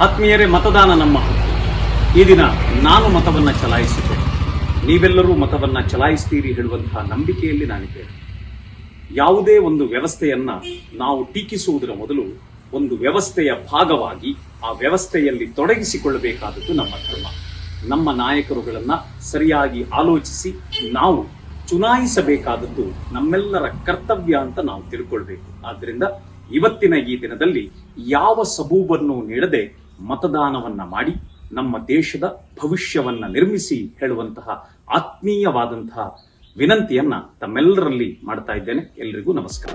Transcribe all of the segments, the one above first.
ಆತ್ಮೀಯರೇ, ಮತದಾನ ನಮ್ಮ ಹಕ್ಕು. ಈ ದಿನ ನಾನು ಮತವನ್ನು ಚಲಾಯಿಸುತ್ತೇನೆ. ನೀವೆಲ್ಲರೂ ಮತವನ್ನು ಚಲಾಯಿಸ್ತೀರಿ ಹೇಳುವಂತಹ ನಂಬಿಕೆಯಲ್ಲಿ ನಾನಿದ್ದೇನೆ. ಯಾವುದೇ ಒಂದು ವ್ಯವಸ್ಥೆಯನ್ನ ನಾವು ಟೀಕಿಸುವುದರ ಮೊದಲು ಒಂದು ವ್ಯವಸ್ಥೆಯ ಭಾಗವಾಗಿ ಆ ವ್ಯವಸ್ಥೆಯಲ್ಲಿ ತೊಡಗಿಸಿಕೊಳ್ಳಬೇಕಾದದ್ದು ನಮ್ಮ ಧರ್ಮ. ನಮ್ಮ ನಾಯಕರುಗಳನ್ನ ಸರಿಯಾಗಿ ಆಲೋಚಿಸಿ ನಾವು ಚುನಾಯಿಸಬೇಕಾದದ್ದು ನಮ್ಮೆಲ್ಲರ ಕರ್ತವ್ಯ ಅಂತ ನಾವು ತಿಳ್ಕೊಳ್ಬೇಕು. ಆದ್ರಿಂದ ಇವತ್ತಿನ ಈ ದಿನದಲ್ಲಿ ಯಾವ ಸಬೂಬನ್ನು ನೀಡದೆ ಮತದಾನವನ್ನ ಮಾಡಿ ನಮ್ಮ ದೇಶದ ಭವಿಷ್ಯವನ್ನ ನಿರ್ಮಿಸಿ ಹೇಳುವಂತಹ ಆತ್ಮೀಯವಾದಂತಹ ವಿನಂತಿಯನ್ನ ತಮ್ಮೆಲ್ಲರಲ್ಲಿ ಮಾಡ್ತಾ ಇದ್ದೇನೆ. ಎಲ್ರಿಗೂ ನಮಸ್ಕಾರ.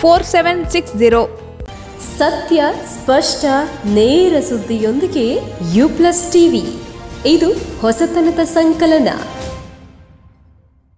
four seven six zero ಸತ್ಯ ಸ್ಪಷ್ಟ ನೇರ ಸುದ್ದಿಯೊಂದಿಗೆ ಯು ಪ್ಲಸ್ ಟಿವಿ ಇದು ಹೊಸತನದ ಸಂಕಲನ